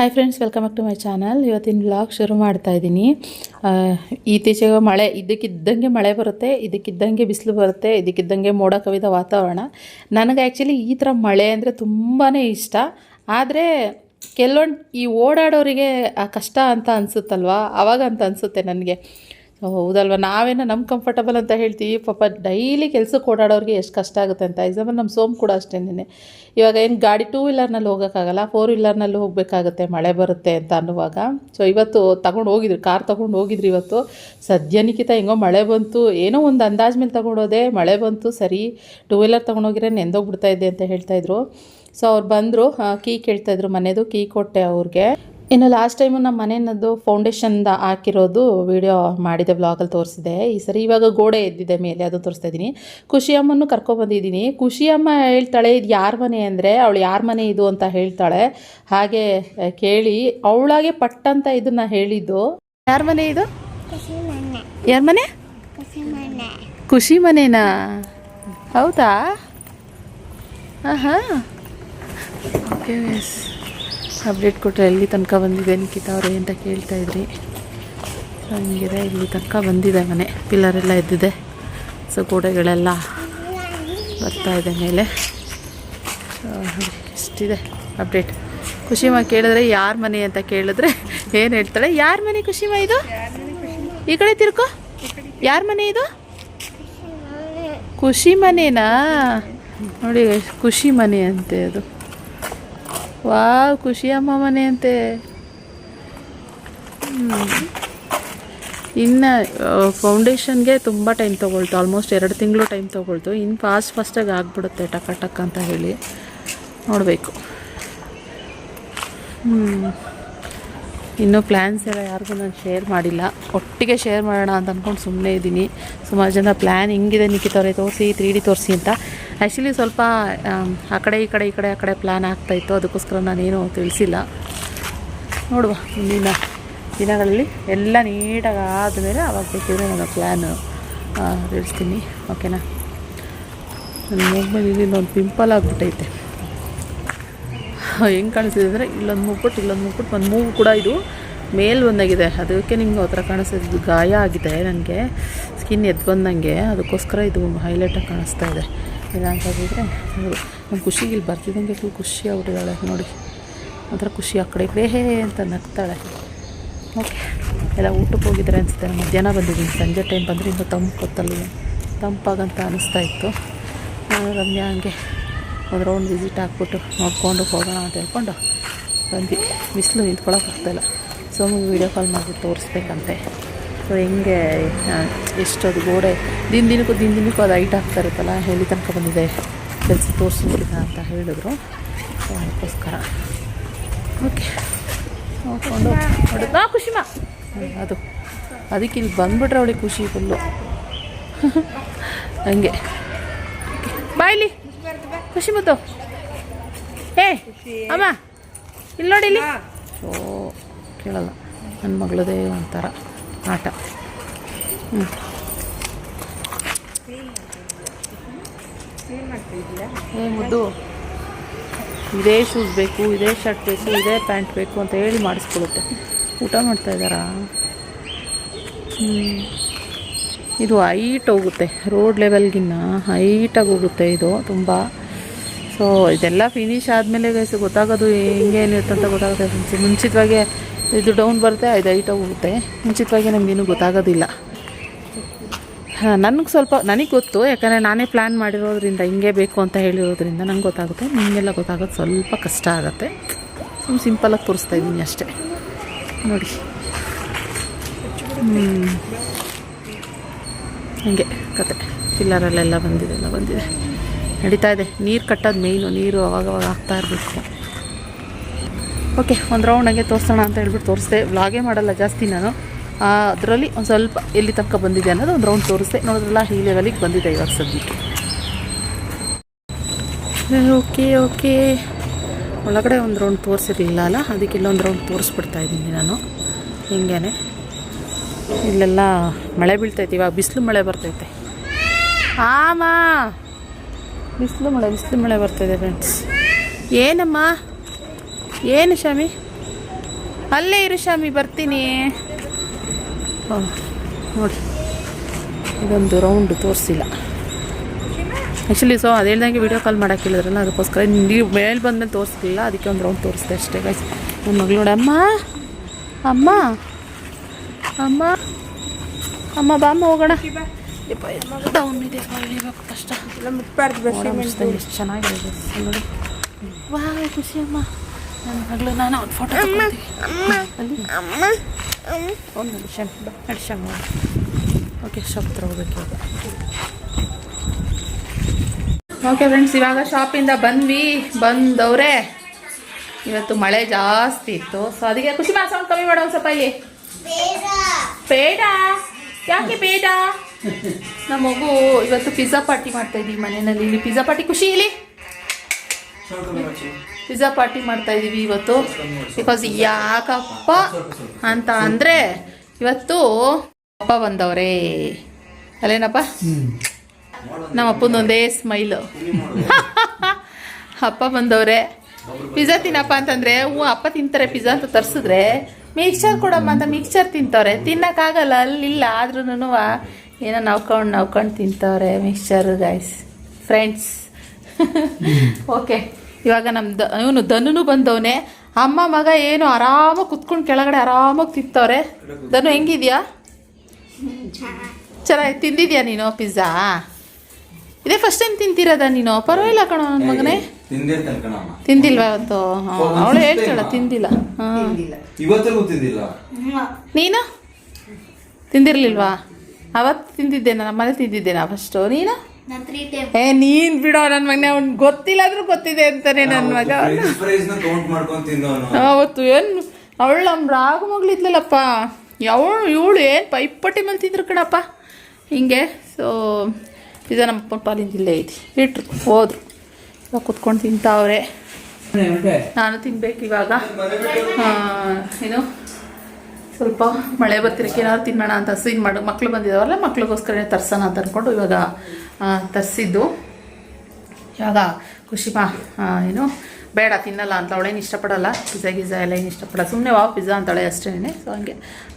Hi friends welcome back to my channel ಇವತ್ತಿನ vlog ಶುರು ಮಾಡ್ತಾ ಇದ್ದೀನಿ. ಇತ್ತೀಚೆಗೆ ಮಳೆ, ಇದಕ್ಕಿದ್ದಂಗೆ ಮಳೆ ಬರುತ್ತೆ, ಇದಕ್ಕಿದ್ದಂಗೆ ಬಿಸಿಲು ಬರುತ್ತೆ, ಇದಕ್ಕಿದ್ದಂಗೆ ಮೋಡ ಕವಿದ ವಾತಾವರಣ. ನನಗೆ ಆ್ಯಕ್ಚುಲಿ ಈ ಥರ ಮಳೆ ಅಂದರೆ ತುಂಬಾ ಇಷ್ಟ. ಆದರೆ ಕೆಲವೊಂದು ಈ ಓಡಾಡೋರಿಗೆ ಕಷ್ಟ ಅಂತ ಅನಿಸುತ್ತಲ್ವ? ಅವಾಗ ಅಂತ ಅನಿಸುತ್ತೆ ನನಗೆ. ಹೌದಲ್ವ? ನಾವೇನೋ ನಮ್ಮ ಕಂಫರ್ಟಬಲ್ ಅಂತ ಹೇಳ್ತೀವಿ. ಪಾಪ ಡೈಲಿ ಕೆಲ್ಸಕ್ಕೆ ಓಡಾಡೋರಿಗೆ ಎಷ್ಟು ಕಷ್ಟ ಆಗುತ್ತೆ ಅಂತ. ಎಕ್ಸಾಂಪಲ್ ನಮ್ಮ ಸೋಮ್ ಕೂಡ ಅಷ್ಟೇನೆ ಇವಾಗ ಏನು ಗಾಡಿ ಟೂ ವೀಲರ್ನಲ್ಲಿ ಹೋಗೋಕ್ಕಾಗಲ್ಲ ಫೋರ್ ವೀಲರ್ನಲ್ಲಿ ಹೋಗಬೇಕಾಗುತ್ತೆ, ಮಳೆ ಬರುತ್ತೆ ಅಂತ ಅನ್ನುವಾಗ. ಸೊ ಇವತ್ತು ತಗೊಂಡು ಹೋಗಿದ್ರು ಕಾರ್ ತೊಗೊಂಡು ಹೋಗಿದ್ರು ಇವತ್ತು. ಸದ್ಯನಿಕಿತ ಹೆಂಗೋ ಮಳೆ ಬಂತು. ಏನೋ ಒಂದು ಅಂದಾಜ್ ಮೇಲೆ ತೊಗೊಂಡೋದೆ, ಮಳೆ ಬಂತು, ಸರಿ ಟೂ ವೀಲರ್ ತೊಗೊಂಡೋಗಿದ್ರೆ ನೆಂದೋಗ್ಬಿಡ್ತಾ ಇದ್ದೆ ಅಂತ ಹೇಳ್ತಾಯಿದ್ರು ಸೊ ಅವ್ರು ಬಂದರು ಕೀ ಕೇಳ್ತಾಯಿದ್ರು ಮನೆಯದು ಕೀ ಕೊಟ್ಟೆ ಅವ್ರಿಗೆ. ಇನ್ನು ಲಾಸ್ಟ್ ಟೈಮು ನಮ್ಮ ಮನೆಯದ್ದು ಫೌಂಡೇಶನ್ದ ಹಾಕಿರೋದು ವಿಡಿಯೋ ಮಾಡಿದೆ ಬ್ಲಾಗಲ್ಲಿ ತೋರಿಸಿದೆ. ಈ ಸರಿ ಇವಾಗ ಗೋಡೆ ಎದ್ದಿದೆ ಮೇಲೆ ಅದು ತೋರಿಸ್ತಾ ಇದ್ದೀನಿ. ಖುಷಿಯಮ್ಮನ್ನು ಕರ್ಕೊಬಂದಿದ್ದೀನಿ ಖುಷಿಯಮ್ಮ ಹೇಳ್ತಾಳೆ ಇದು ಯಾರ ಮನೆ ಅಂದರೆ? ಅವಳು ಯಾರ ಮನೆ ಇದು? ಅಂತ ಹೇಳ್ತಾಳೆ. ಹಾಗೆ ಕೇಳಿ ಅವಳಾಗೆ ಪಟ್ಟಂತ ಇದನ್ನ ಹೇಳಿದ್ದು? ಯಾರ ಮನೆ ಇದು? ಯಾರ ಮನೆ? ಖುಷಿ ಮನೆನಾ ಹೌದಾ? ಹಾಂ ಹಾಂ ಓಕೆ ಎಸ್ ಅಪ್ಡೇಟ್ ಕೊಟ್ಟರೆ ಎಲ್ಲಿ ತನಕ ಬಂದಿದೆ ನಿಖಿತ ಅವರೇ ಅಂತ ಕೇಳ್ತಾ ಇದ್ರಿ. ಹಂಗಿದೆ, ಇಲ್ಲಿ ತನಕ ಬಂದಿದೆ ಮನೆ. ಪಿಲ್ಲರ್ ಎಲ್ಲ ಎದ್ದಿದೆ. ಸೊ ಗೋಡೆಗಳೆಲ್ಲ ಬರ್ತಾ ಇದೆ ಮೇಲೆ. ಇಷ್ಟಿದೆ ಅಪ್ಡೇಟ್ ಖುಷಿಮ ಕೇಳಿದ್ರೆ ಯಾರ ಮನೆ ಅಂತ ಕೇಳಿದ್ರೆ ಏನು ಹೇಳ್ತಾಳೆ? ಯಾರ ಮನೆ ಖುಷಿಮ ಇದು? ಈ ಕಡೆ ತಿರ್ಕೋ. ಯಾರ ಮನೆ ಇದು? ಖುಷಿ ಮನೆನಾ ನೋಡಿ ಖುಷಿ ಮನೆ ಅಂತೆ ಅದು. ವಾವ್, ಖುಷಿ ಅಮ್ಮ ಮನೆ ಅಂತೆ. ಇನ್ನು ಫೌಂಡೇಶನ್ಗೆ ತುಂಬ ಟೈಮ್ ತೊಗೊಳ್ತು ಆಲ್ಮೋಸ್ಟ್ ಎರಡು ತಿಂಗಳು ಟೈಮ್ ತೊಗೊಳ್ತು. ಇನ್ನು ಫಾಸ್ಟ್ ಫಾಸ್ಟಾಗಿ ಆಗಿಬಿಡುತ್ತೆ, ಟಕ, ಟಕ್ ಅಂತ ಹೇಳಿ. ನೋಡಬೇಕು. ಇನ್ನೂ ಪ್ಲ್ಯಾನ್ಸ್ ಎಲ್ಲ ಯಾರಿಗೂ ನಾನು ಶೇರ್ ಮಾಡಿಲ್ಲ. ಒಟ್ಟಿಗೆ ಶೇರ್ ಮಾಡೋಣ ಅಂತ ಅಂದ್ಕೊಂಡು ಸುಮ್ಮನೆ ಇದ್ದೀನಿ. ಸುಮಾರು ಜನ ಪ್ಲ್ಯಾನ್ ಹಿಂಗಿದೆ ನಿಖಿತವ್ರೆ ತೋರಿಸಿ ತ್ರೀ ಡಿ ತೋರಿಸಿ ಅಂತ. ಆ್ಯಕ್ಚುಲಿ ಸ್ವಲ್ಪ ಆಮ್, ಆ ಕಡೆ ಈ ಕಡೆ ಈ ಕಡೆ ಆ ಕಡೆ ಪ್ಲ್ಯಾನ್ ಆಗ್ತಾಯಿತ್ತು ಅದಕ್ಕೋಸ್ಕರ ನಾನೇನು ತಿಳಿಸಿಲ್ಲ. ನೋಡುವ ಮುಂದಿನ ದಿನಗಳಲ್ಲಿ ಎಲ್ಲ ನೀಟಾಗಿ ಆದಮೇಲೆ ಅವಾಗ ಬೇಕಿದ್ರೆ ನಾನು ಪ್ಲ್ಯಾನು ತಿಳಿಸ್ತೀನಿ. ಓಕೆನಾ ನನ್ನ ಇಲ್ಲಿ ಒಂದು ಪಿಂಪಲ್ ಆಗಿಬಿಟ್ಟೈತೆ. ಹೆಂಗೆ ಕಾಣಿಸ್ತಿದೆ ಅಂದರೆ ಇಲ್ಲೊಂದು ಮುಗ್ಬಿಟ್ಟು ಇಲ್ಲೊಂದು ಮುಗ್ಬಿಟ್ಟು ಒಂದು ಮೂಗು ಕೂಡ ಇದು ಮೇಲ್ ಬಂದಾಗಿದೆ. ಅದಕ್ಕೆ ನಿಮ್ಗೆ ಆ ಥರ ಕಾಣಿಸ್ತಿದ್ದು ಗಾಯ ಆಗಿದೆ ನನಗೆ. ಸ್ಕಿನ್ ಎದ್ದು ಬಂದಂಗೆ. ಅದಕ್ಕೋಸ್ಕರ ಇದು ಹೈಲೈಟಾಗಿ ಕಾಣಿಸ್ತಾ ಇದೆ. ಇಲ್ಲ ಅಂತಂದಿದ್ರೆ ಹೌದು ನಮ್ಮ ಖುಷಿಗೆ ಇಲ್ಲಿ ಬರ್ತಿದ್ದಂಗೆ ಫುಲ್ ಖುಷಿ ಆಗ್ಬಿಟ್ಟಿದ್ದಾಳೆ ನೋಡಿ. ಒಂಥರ ಖುಷಿ ಆ ಕಡೆ ಕಡೆ, ಹೇ ಅಂತ ನಗ್ತಾಳೆ. ಓಕೆ, ಎಲ್ಲ ಊಟಕ್ಕೆ ಹೋಗಿದ್ದಾರೆ ಅನಿಸುತ್ತೆ ಮಧ್ಯಾಹ್ನ ಬಂದಿದ್ದೀನಿ. ಸಂಜೆ ಟೈಮ್ ಬಂದರೆ ಇನ್ನೂ ತಂಪು ಗೊತ್ತಲ್ಲ ತಂಪಾಗಂತ ಅನಿಸ್ತಾ ಇತ್ತು. ನಾನು ರಮ್ಯಾ ಹಂಗೆ ಒಂದು ರೌಂಡ್ ವಿಸಿಟ್ ಹಾಕ್ಬಿಟ್ಟು ನೋಡ್ಕೊಂಡು ಹೋಗೋಣ ಅಂತ ಹೇಳ್ಕೊಂಡು ಬಂದು ಬಿಸಿಲು ನಿಂತ್ಕೊಳ್ಳೋಕೆ ಆಗ್ತಾಯಿಲ್ಲ ಸೊ ವೀಡಿಯೋ ಕಾಲ್ ಮಾಡಿಬಿಟ್ಟು ತೋರಿಸ್ಬೇಕಂತೆ. ಸೊ ಹೆಂಗೆ ಎಷ್ಟೊಂದು ಗೋಡೆ ದಿನ ದಿನಕ್ಕೂ ದಿನ ದಿನಕ್ಕೂ ಅದು ಹೈಟ್ ಆಗ್ತಾ ಇರುತ್ತಲ್ಲ ಹೇಳಿ ತನಕ ಬಂದಿದೆ ಕೆಲಸ ತೋರಿಸಿಲ್ಲ ಅಂತ ಹೇಳಿದ್ರು. ಸೊ ಅದಕ್ಕೋಸ್ಕರ. ಓಕೆ. ನೋಡ್ಕೊಂಡು ಆ ಖುಷಿಮಾ ಅದು ಅದಕ್ಕೆ ಇಲ್ಲಿ ಬಂದ್ಬಿಟ್ರೆ ಅವಳಿಗೆ ಖುಷಿ ಫುಲ್ಲು. ಹಂಗೆ. ಬಾಯ್ಲಿ ಖುಷಿ ಮುತ್ತು ಏ ಅಮ್ಮ. ಇಲ್ಲಿ ನೋಡಿ ಇಲ್ಲಿ. ಓ ಕೇಳಲ್ಲ. ನನ್ನ ಮಗಳದೇ ಒಂಥರ. ಆಟ. ಹ್ಞೂ ಮುದ್ದು. ಇದೇ ಶೂಸ್ ಬೇಕು, ಇದೇ ಶರ್ಟ್ ಬೇಕು, ಇದೇ ಪ್ಯಾಂಟ್ ಬೇಕು ಅಂತ ಹೇಳಿ ಮಾಡಿಸ್ಕೊಳುತ್ತೆ ಊಟ ಮಾಡ್ತಾ ಇದ್ದಾರಾ. ಇದು ಹೈಟ್ ಹೋಗುತ್ತೆ. ರೋಡ್ ಲೆವೆಲ್ಗಿನ್ನ ಹೈಟಾಗಿ ಹೋಗುತ್ತೆ ಇದು ತುಂಬ. ಸೊ ಇದೆಲ್ಲ ಫಿನಿಶ್ ಆದಮೇಲೆ ಗೈಸು ಗೊತ್ತಾಗೋದು ಹೆಂಗೆ ಏನಿರುತ್ತೆ ಅಂತ ಗೊತ್ತಾಗುತ್ತೆ. ಮುಂಚಿತವಾಗಿ ಇದು ಡೌನ್ ಬರುತ್ತೆ ಇದು ಐಟ ಹೋಗುತ್ತೆ. ಮುಂಚಿತವಾಗಿ ನಮಗೇನು ಗೊತ್ತಾಗೋದಿಲ್ಲ. ಹಾಂ, ನನಗೆ ಸ್ವಲ್ಪ, ನನಗೆ ಗೊತ್ತು, ಯಾಕಂದರೆ ನಾನೇ ಪ್ಲ್ಯಾನ್ ಮಾಡಿರೋದ್ರಿಂದ ಹಿಂಗೆ ಬೇಕು ಅಂತ ಹೇಳಿರೋದ್ರಿಂದ ನಂಗೆ ಗೊತ್ತಾಗುತ್ತೆ. ನಿಮಗೆಲ್ಲ ಗೊತ್ತಾಗೋದು ಸ್ವಲ್ಪ ಕಷ್ಟ ಆಗುತ್ತೆ. ಸುಮ್ಮ ಸಿಂಪಲಾಗಿ ತೋರಿಸ್ತಾ ಇದ್ದೀನಿ ಅಷ್ಟೇ. ನೋಡಿ. ಹಂಗೆ, ಕತೆ. ಪಿಲ್ಲರಲ್ಲೆಲ್ಲ ಬಂದಿದೆ, ಎಲ್ಲ ಬಂದಿದೆ. ನಡೀತಾ ಇದೆ. ನೀರು ಕಟ್ಟೋದು ಮೇಯ್ನು ನೀರು ಅವಾಗವಾಗ ಹಾಕ್ತಾ ಇರಬೇಕು. ಓಕೆ, ಒಂದು ರೌಂಡಾಗೆ ತೋರಿಸೋಣ ಅಂತ ಹೇಳ್ಬಿಟ್ಟು ತೋರಿಸ್ದೆ. ವ್ಲಾಗೇ ಮಾಡಲ್ಲ ಜಾಸ್ತಿ ನಾನು. ಅದರಲ್ಲಿ ಒಂದು ಸ್ವಲ್ಪ ಎಲ್ಲಿ ತನಕ ಬಂದಿದೆ ಅನ್ನೋದು ಒಂದು ರೌಂಡ್ ತೋರಿಸ್ದೆ. ನೋಡಿದ್ರಲ್ಲ ಈ ಲೆವೆಲಿಗೆ ಬಂದಿದೆ ಇವಾಗ ಸದ್ಯಕ್ಕೆ. Okay okay. ಒಳಗಡೆ ಒಂದು ರೌಂಡ್ ತೋರಿಸಿರಲಿಲ್ಲ ಅಲ್ಲ? ಅದಕ್ಕೆ ಇಲ್ಲೊಂದು ರೌಂಡ್ ತೋರಿಸ್ಬಿಡ್ತಾ ಇದ್ದೀನಿ ನಾನು. ಹಿಂಗೇ ಇಲ್ಲೆಲ್ಲ ಮಳೆ ಬೀಳ್ತೈತೆ, ಇವಾಗ ಬಿಸಿಲು ಮಳೆ ಬರ್ತೈತೆ. ಆಮ! ಬಿಸಿಲು ಮಳೆ ಬಿಸಿಲು ಮಳೆ ಬರ್ತಾಯಿದೆ ಫ್ರೆಂಡ್ಸ್ ಏನಮ್ಮ? ಏನು ಶಾಮಿ ಅಲ್ಲೇ ಇರು ಶಾಮಿ ಬರ್ತೀನಿ. ನೋಡಿ. ಇದೊಂದು ರೌಂಡ್ ತೋರಿಸಿಲ್ಲ. ಆ್ಯಕ್ಚುಲಿ ಸೊ ಅದು ಹೇಳ್ದಂಗೆ ವೀಡಿಯೋ ಕಾಲ್ ಮಾಡೋಕೆ ಹೇಳಿದ್ರಲ್ಲ ಅದಕ್ಕೋಸ್ಕರ ನೀವು ಮೇಲೆ ಬಂದಮೇಲೆ ತೋರಿಸ್ಲಿಲ್ಲ ಅದಕ್ಕೆ ಒಂದು ರೌಂಡ್ ತೋರಿಸ್ದೆ ಅಷ್ಟೇ ಗೈಸ್ ನನ್ನ ಮಗಳು ನೋಡಿ ಅಮ್ಮ! ಅಮ್ಮ! ಅಮ್ಮ! ಅಮ್ಮ ಬಾಮ್ಮ ಹೋಗೋಣ. ಕಷ್ಟ. ಎಷ್ಟು ಚೆನ್ನಾಗಿದೆ ನೋಡಿ. ವಾ ಖುಷಿ ಅಮ್ಮ. ನನ್ನ ಮಗಳು ನಾನು ಒಂದು ಫೋಟೋ ಒಂದು ನಿಮಿಷ ನಡ್ಸಂಗ ಓಕೆ ಶಾಪ್ ಹತ್ರ ಹೋಗ್ಬೇಕು ಓಕೆ ಫ್ರೆಂಡ್ಸ್ ಇವಾಗ ಶಾಪಿಂದ ಬಂದ್ವಿ. ಬಂದವ್ರೆ ಇವತ್ತು ಮಳೆ ಜಾಸ್ತಿ ಇತ್ತು. ಸೊ ಅದಕ್ಕೆ ಖುಷಿ ಮಾ ಸೌಂಡ್ ಕಮ್ಮಿ ಮಾಡೋ ಒಂದು ಸ್ವಲ್ಪ ಇಲ್ಲಿ ಬೇಡ ಯಾಕೆ ಬೇಡ ನಮ್ಮ ಮಗು ಇವತ್ತು ಪಿಜ್ಜಾ ಪಾರ್ಟಿ ಮಾಡ್ತಾ ಇದೀವಿ ಮನೆಯಲ್ಲಿ. ಇಲ್ಲಿ ಪಿಜ್ಜಾ ಪಾರ್ಟಿ ಖುಷಿ ಇಲ್ಲಿ? ಪಿಜ್ಜಾ ಪಾರ್ಟಿ ಮಾಡ್ತಾ ಇದೀವಿ ಇವತ್ತು. ಬಿಕಾಸ್ ಯಾಕಪ್ಪ ಅಂತ ಅಂದರೆ ಇವತ್ತು ಅಪ್ಪ ಬಂದವ್ರೆ. ಅಲ್ಲೇನಪ್ಪ? ನಮ್ಮ ಅಪ್ಪಂದೊಂದೇ ಸ್ಮೈಲು ಅಪ್ಪ ಬಂದವ್ರೆ. ಪಿಜ್ಜಾ ತಿನ್ನಪ್ಪ ಅಂತಂದರೆ, ಹ್ಞೂ, ಅಪ್ಪ ತಿಂತಾರೆ ಪಿಜ್ಜಾ ಅಂತ ತರಿಸಿದ್ರೆ ಮಿಕ್ಸ್ಚರ್ ಕೊಡಮ್ಮ ಅಂತ ಮಿಕ್ಸ್ಚರ್ ತಿಂತವ್ರೆ. ತಿನ್ನಕ್ಕಾಗಲ್ಲ, ಅಲ್ಲಿಲ್ಲ. ಆದ್ರೂ ಏನೋ ನವ್ಕೊಂಡು ನವ್ಕೊಂಡು ತಿಂತವ್ರೆ ಮಿಕ್ಸ್ಚರ್ ಗೈಸ್ ಫ್ರೆಂಡ್ಸ್ ಓಕೆ ಇವಾಗ ನಮ್ಮ ದ ಇವನು ಧನುನು ಬಂದವನೇ. ಅಮ್ಮ ಮಗ ಏನು ಆರಾಮಾಗಿ ಕುತ್ಕೊಂಡು ಕೆಳಗಡೆ ಆರಾಮಾಗಿ ತಿಂತವ್ರೆ. ಧನು ಹೆಂಗಿದ್ಯಾ? ಚೆನ್ನಾಗಿ ತಿಂದಿದ್ಯಾ ನೀನು ಪಿಜ್ಜಾ? ಇದೇ ಫಸ್ಟ್ ಟೈಮ್ ತಿಂತಿರೋದ ನೀನು? ಪರವಾಗಿಲ್ಲ ಕಣ ನನ್ನ ಮಗನೇ. ತಿಂದಿಲ್ವಾ ಇವತ್ತು? ಅವಳು ಹೇಳ್ತಾಳ ತಿಂದಿಲ್ಲ. ಹಾಂ. ಇವತ್ತಿಗೂ ತಿಂದಿಲ್ಲ? ನೀನು? ತಿಂದಿರ್ಲಿಲ್ವಾ? ಅವತ್ತು ತಿಂದಿದ್ದೇನಾ ನಮ್ಮನೆ ತಿಂದಿದ್ದೇನಾ ಫಸ್ಟು ನೀನು? ಏ ನೀನ್ ಬಿಡೋ ನನ್ನ ಮಗನ ಅವ್ನು ಗೊತ್ತಿಲ್ಲ ಆದ್ರೂ ಗೊತ್ತಿದೆ ಅಂತಾನೆ ನನ್ನ ಮಗ. ಪ್ರೈಸ್ನ ಕೌಂಟ್ ಮಾಡ್ಕೊಂಡ್ ತಿಂದವನು. ಅವತ್ತು ಏನು ಅವಳು ನಮ್ಮ ರಾಗ ಮಗಳಿದ್ಲಲ್ಲಪ್ಪ ಅವಳು ಇವಳು ಏನು ಪೈಪಟ್ಟಿ ಮೇಲೆ ತಿಂದ್ರು ಕಣಪ್ಪ. ಹಿಂಗೆ ಸೊ ಪಿಜ್ಜಾ ನಮ್ಮ ಅಪ್ಪನ ಪಾಲಿಂದ ಇಲ್ಲೇ ಐತಿ ಇಟ್ರು ಹೋದ್ರು. ಇವಾಗ ಕುತ್ಕೊಂಡು ತಿಂತಾವ್ರೆ. ನಾನು ತಿನ್ಬೇಕು ಇವಾಗ. ಆ, ಏನು? ಸ್ವಲ್ಪ ಮಳೆ ಬರ್ತಿರಕ್ಕೆ ಏನಾದ್ರು ತಿನ್ನೋಣ ಅಂತ ಸೀನ್ ಮಾಡು. ಮಕ್ಳು ಬಂದಿದ್ದಾವಲ್ಲ ಮಕ್ಳಿಗೋಸ್ಕರ ತರ್ಸೋಣ ಅಂತ ಅಂದ್ಕೊಂಡು ಇವಾಗ ತರಿಸಿದ್ದು. ಇವಾಗ ಖುಷಿಪ. ಏನು? ಬೇಡ ತಿನ್ನಲ್ಲ ಅಂತ. ಅವಳೇನು ಇಷ್ಟಪಡಲ್ಲ. ಪಿಜ್ಜಾ ಗಿಜ್ಜಾ ಎಲ್ಲ ಏನು ಇಷ್ಟಪಡಲ್ಲ. ಸುಮ್ಮನೆ ವಾ ಪಿಜ್ಜಾ ಅಂತಾಳೆ ಅಷ್ಟೇ ಸೊ ಹಂಗೆ.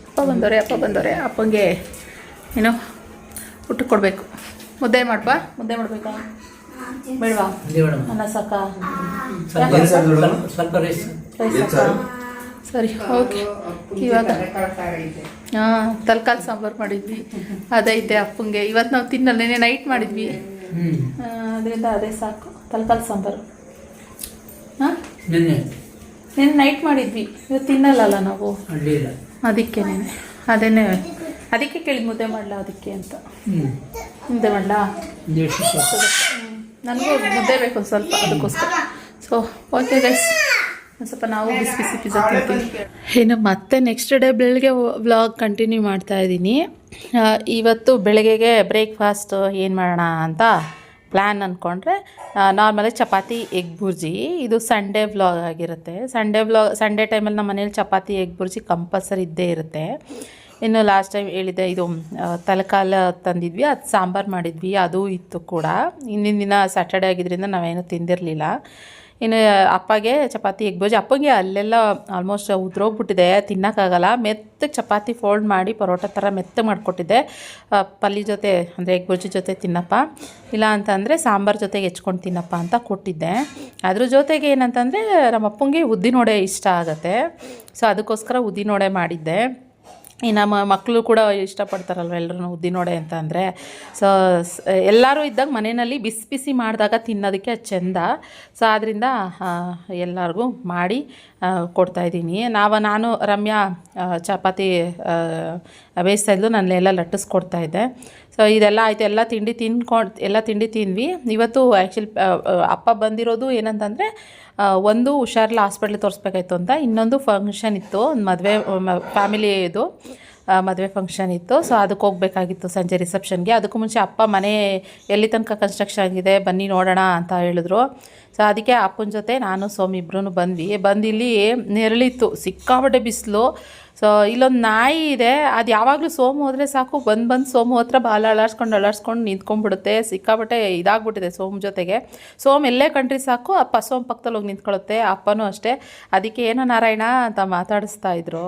ಅಪ್ಪ ಬಂದವರೆ ಅಪ್ಪ ಬಂದವರೆ. ಅಪ್ಪಂಗೆ ಏನು? ಊಟಕ್ಕೆ ಕೊಡಬೇಕು. ಮುದ್ದೆ ಮಾಡ್ಬಾ? ಮುದ್ದೆ ಮಾಡಬೇಕಾ? ಬೇಡವಾ? ಅನ್ನ ಸಾಕಾ? ಸ್ವಲ್ಪ ರೈಸ್ ಸಾರು? ಓಕೆ. ಇವಾಗ ಹಾಂ ತಲ್ಕಾಲ್ ಸಾಂಬಾರು ಮಾಡಿದ್ವಿ. ಅದೈತೆ ಅಪ್ಪಂಗೆ. ಇವತ್ತು ನಾವು ತಿನ್ನಲ್ಲ ನಿನ್ನೆ ನೈಟ್ ಮಾಡಿದ್ವಿ. ಅದರಿಂದ ಅದೇ ಸಾಕು. ತಲ್ಕಾಲ್ ಸಾಂಬಾರು. ಹಾಂ? ನಿನ್ನೆ? ನೆನೆ ನೈಟ್ ಮಾಡಿದ್ವಿ. ಇವತ್ತು ತಿನ್ನಲ್ಲಲ್ಲ ನಾವು? ಅದಕ್ಕೆ ನೆನೆ. ಅದೇನೇ ಅದಕ್ಕೆ ಕೇಳಿ ಮುದ್ದೆ ಮಾಡಲ ಅದಕ್ಕೆ ಅಂತ. ಮುದ್ದೆ ಮಾಡಲಾ? ನನಗೂ ಮುದ್ದೆ ಬೇಕು ಒಂದು ಸ್ವಲ್ಪ ಅದಕ್ಕೋಸ್ಕರ. ಸೊ ಓಕೆ ಗೈಸ್ ಒಂದು ಸ್ವಲ್ಪ ನಾವು ಬಿಸಿ ಬಿಸಿ ಪಿಜ್ಜಾ ತಿಂತೀವಿ. ಇನ್ನು ಮತ್ತೆ ನೆಕ್ಸ್ಟ್ ಡೇ ಬೆಳಗ್ಗೆ ವ್ಲಾಗ್ ಕಂಟಿನ್ಯೂ ಮಾಡ್ತಾ ಇದ್ದೀನಿ. ಇವತ್ತು ಬೆಳಗ್ಗೆಗೆ ಬ್ರೇಕ್ಫಾಸ್ಟ್ ಏನು ಮಾಡೋಣ ಅಂತ ಪ್ಲ್ಯಾನ್ ಅಂದ್ಕೊಂಡ್ರೆ ನಾರ್ಮಲಿ ಚಪಾತಿ ಎಗ್ ಬುರ್ಜಿ. ಇದು ಸಂಡೇ ವ್ಲಾಗ್ ಆಗಿರುತ್ತೆ. ಸಂಡೇ ವ್ಲಾಗ್ ಸಂಡೇ ಟೈಮಲ್ಲಿ ನಮ್ಮ ಮನೇಲಿ ಚಪಾತಿ ಎಗ್ ಬುರ್ಜಿ ಕಂಪಲ್ಸರಿ ಇದ್ದೇ ಇರುತ್ತೆ. ಇನ್ನು ಲಾಸ್ಟ್ ಟೈಮ್ ಹೇಳಿದೆ ಇದು ತಲೆಕಾಲ ತಲಕಾಲ ತಂದಿದ್ವಿ ಅದು ಸಾಂಬಾರು ಮಾಡಿದ್ವಿ ಅದು ಇತ್ತು ಕೂಡ. ಹಿಂದಿನ ದಿನ ಸ್ಯಾಟರ್ಡೆ ಆಗಿದ್ದರಿಂದ ನಾವೇನು ತಿಂದಿರಲಿಲ್ಲ. ಇನ್ನು ಅಪ್ಪಗೆ ಚಪಾತಿ ಎಗ್ ಬಜ್ಜಿ. ಅಪ್ಪಗೆ ಅಲ್ಲೆಲ್ಲ ಆಲ್ಮೋಸ್ಟ್ ಉದ್ರೋಗ್ಬಿಟ್ಟಿದೆ, ತಿನ್ನೋಕ್ಕಾಗಲ್ಲ. ಮೆತ್ತಗೆ ಚಪಾತಿ ಫೋಲ್ಡ್ ಮಾಡಿ ಪರೋಟ ಥರ ಮೆತ್ತಗೆ ಮಾಡಿಕೊಟ್ಟಿದ್ದೆ. ಪಲ್ಲಿ ಜೊತೆ, ಅಂದರೆ ಎಗ್ ಬಜ್ಜಿ ಜೊತೆ ತಿನ್ನಪ್ಪ. ಇಲ್ಲ ಅಂತಂದರೆ ಸಾಂಬಾರು ಜೊತೆಗೆ ಹೆಚ್ಕೊಂಡು ತಿನ್ನಪ್ಪ ಅಂತ ಕೊಟ್ಟಿದ್ದೆ. ಅದ್ರ ಜೊತೆಗೆ ಏನಂತಂದರೆ ನಮ್ಮ ಅಪ್ಪಂಗೆ ಉದ್ದಿನೋಡೆ ಇಷ್ಟ ಆಗುತ್ತೆ. ಸೊ ಅದಕ್ಕೋಸ್ಕರ ಉದ್ದಿನೋಡೆ ಮಾಡಿದ್ದೆ. ನಮ್ಮ ಮಕ್ಕಳು ಕೂಡ ಇಷ್ಟಪಡ್ತಾರಲ್ವ ಎಲ್ಲರೂ ಉದ್ದಿನೋಡೆ ಅಂತ ಅಂದರೆ. ಸೊ ಎಲ್ಲರೂ ಇದ್ದಾಗ ಮನೆಯಲ್ಲಿ ಬಿಸಿ ಬಿಸಿ ಮಾಡಿದಾಗ ತಿನ್ನೋದಕ್ಕೆ ಅದು ಚೆಂದ. ಸೊ ಆದ್ದರಿಂದ ಎಲ್ಲರಿಗೂ ಮಾಡಿ ಕೊಡ್ತಾಯಿದ್ದೀನಿ ನಾವು ನಾನು ರಮ್ಯಾ ಚಪಾತಿ ಆ, ಬೇಯಿಸ್ತಾ ಇದ್ಲು ನಾನು ಎಲ್ಲ ಲಟ್ಟಿಸ್ಕೊಡ್ತಾ ಇದ್ದೆ. ಸೊ ಇದೆಲ್ಲ ಆಯಿತು. ಎಲ್ಲ ತಿಂಡಿ ತಿನ್ಕೊಂಡು, ಎಲ್ಲ ತಿಂಡಿ ತಿಂದ್ವಿ. ಇವತ್ತು ಆ್ಯಕ್ಚುಲಿ ಅಪ್ಪ ಬಂದಿರೋದು ಏನಂತಂದರೆ ಒಂದು ಹುಷಾರಿಲ್ಲ ಹಾಸ್ಪಿಟ್ಲಿಗೆ ತೋರಿಸ್ಬೇಕಾಯ್ತು ಅಂತ. ಇನ್ನೊಂದು ಫಂಕ್ಷನ್ ಇತ್ತು. ಒಂದು ಮದುವೆ ಫ್ಯಾಮಿಲಿ ಇದು ಮದುವೆ ಫಂಕ್ಷನ್ ಇತ್ತು. ಸೊ ಅದಕ್ಕೆ ಹೋಗಬೇಕಾಗಿತ್ತು ಸಂಜೆ ರಿಸೆಪ್ಷನ್ಗೆ ಅದಕ್ಕೂ ಮುಂಚೆ ಅಪ್ಪ ಮನೆ ಎಲ್ಲಿ ತನಕ ಕನ್ಸ್ಟ್ರಕ್ಷನ್ ಆಗಿದೆ, ಬನ್ನಿ ನೋಡೋಣ ಅಂತ ಹೇಳಿದ್ರು. ಸೊ ಅದಕ್ಕೆ ಅಪ್ಪನ ಜೊತೆ ನಾನು ಸೋಮಿ ಇಬ್ಬರೂ ಬಂದ್ವಿ. ಬಂದಿಲ್ಲಿ ನೆರಳಿತ್ತು ಸಿಕ್ಕಾಪಟ್ಟೆ ಬಿಸಿಲು. ಸೊ ಇಲ್ಲೊಂದು ನಾಯಿ ಇದೆ. ಅದು ಯಾವಾಗಲೂ ಸೋಮು ಹೋದರೆ ಸಾಕು. ಬಂದು ಬಂದು ಸೋಮು ಹತ್ರ ಬಾಲ ಅಳಾಡ್ಸ್ಕೊಂಡು ಅಳಾಡ್ಸ್ಕೊಂಡು ನಿಂತ್ಕೊಂಡ್ಬಿಡುತ್ತೆ. ಸಿಕ್ಕಾಬಿಟ್ಟೆ ಇದಾಗ್ಬಿಟ್ಟಿದೆ ಸೋಮ್ ಜೊತೆಗೆ. ಸೋಮ್ ಎಲ್ಲೇ ಕಂಟ್ರಿ ಸಾಕು. ಅಪ್ಪ ಸೋಮ್ ಪಕ್ಕದಲ್ಲಿ ಹೋಗಿ ನಿಂತ್ಕೊಳ್ಳುತ್ತೆ ಅಪ್ಪನೂ ಅಷ್ಟೇ. ಅದಕ್ಕೆ ಏನೋ ನಾರಾಯಣ ಅಂತ ಮಾತಾಡಿಸ್ತಾ ಇದ್ರು.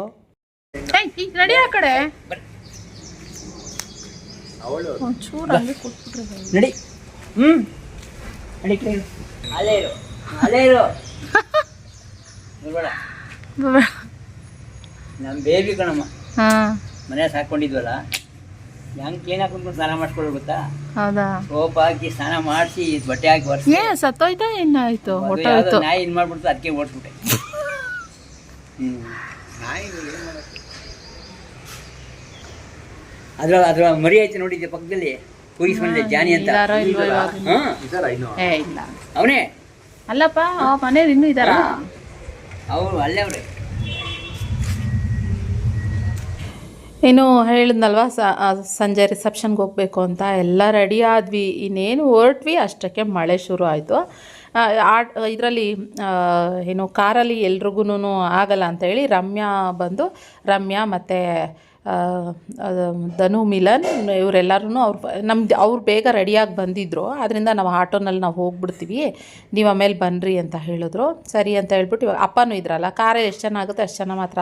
ನಡಿ ಆ ಕಡೆ. ಒಂಚೂರು ಹಂಗೆ ಕೊಟ್ಬಿಟ್ರೆ ನಡಿ. ಹ್ಮ್. ನಡಿ ಕೈ ಇಡು. ಅಲ್ಲೇ ಇರು. ಅಲ್ಲೇ ಇರು. ನೋಡ್ಬೇಡ ನಮ್ಮ ಬೇಬಿ ಕಣಮ್ಮ. ಹಾ. ಮನೆ ಸಾಕೊಂಡಿದ್ವಲ್ಲ ಹೆಂಗ್ ಕ್ಲೀನ್ ಹಾಕೊಂಡು ಸ್ನಾನ ಮಾಡಿಸ್ಕೊಳ್ಳೋ ಗೊತ್ತಾ? ಹೌದಾ? ಸೋಪ್ ಹಾಕಿ ಸ್ನಾನ ಮಾಡಿಸಿ ಬಟ್ಟೆ ಹಾಕಿ ಒರೆಸಿ. ಏ ಸತ್ತೋಯ್ತಾ ಏನಾಯ್ತು ಅದು ಹೊಟ್ಟೆ ಯಾವ್ದೋ ನಾಯಿ ಇನ್ ಮಾಡ್ಬಿಡ್ತು ಅದಕ್ಕೆ ಓಡಿಸ್ಬಿಟ್ಟೆ. ಹ್ಮ್. ಅದ್ರ ಅದ್ರ ಮರಿ ಐತೆ ನೋಡಿದ್ದೆ ಪಕ್ಕದಲ್ಲಿ. ಕೂಗಿಸ್ಕೊಂಡಿದ್ದೆ ಜಾನಿ ಅಂತ. ಇದಾರೋ ಇಲ್ವೋ ಇವಾಗ ಹಾ. ಏ ಇಲ್ಲ. ಅವನೇ? ಅಲ್ಲಪ್ಪ ಆ ಮನೇಲಿ ಇನ್ನೂ ಇದಾರ? ಅವ್ರು ಅಲ್ಲೇ ಅವ್ರೆ ಇನ್ನು ಹೇಳಿದ್ನಲ್ವ ಸಂಜೆ ರಿಸೆಪ್ಷನ್ಗೆ ಹೋಗಬೇಕು ಅಂತ. ಎಲ್ಲ ರೆಡಿ ಆದ್ವಿ. ಇನ್ನೇನು ಹೊರಟ್ವಿ, ಅಷ್ಟಕ್ಕೆ ಮಳೆ ಶುರು ಆಯಿತು. ಆ ಇದರಲ್ಲಿ ಏನು ಕಾರಲ್ಲಿ ಎಲ್ರಿಗೂ ಆಗಲ್ಲ ಅಂತೇಳಿ ರಮ್ಯಾ ಬಂದು, ರಮ್ಯಾ ಮತ್ತು ಧನು, ಮಿಲನ್ ಇವರೆಲ್ಲರೂ ಅವ್ರು ನಮ್ದು ಅವ್ರು ಬೇಗ ರೆಡಿಯಾಗಿ ಬಂದಿದ್ದರು ಆದ್ದರಿಂದ ನಾವು ಆಟೋನಲ್ಲಿ ನಾವು ಹೋಗ್ಬಿಡ್ತೀವಿ. ನೀವು ಆಮೇಲೆ ಬನ್ನಿರಿ ಅಂತ ಹೇಳಿದ್ರು. ಸರಿ ಅಂತ ಹೇಳ್ಬಿಟ್ಟು ಇವಾಗ ಅಪ್ಪನೂ ಇದ್ರಲ್ಲ, ಕಾರ ಎಷ್ಟು ಜನ ಆಗುತ್ತೆ ಅಷ್ಟು ಜನ ಮಾತ್ರ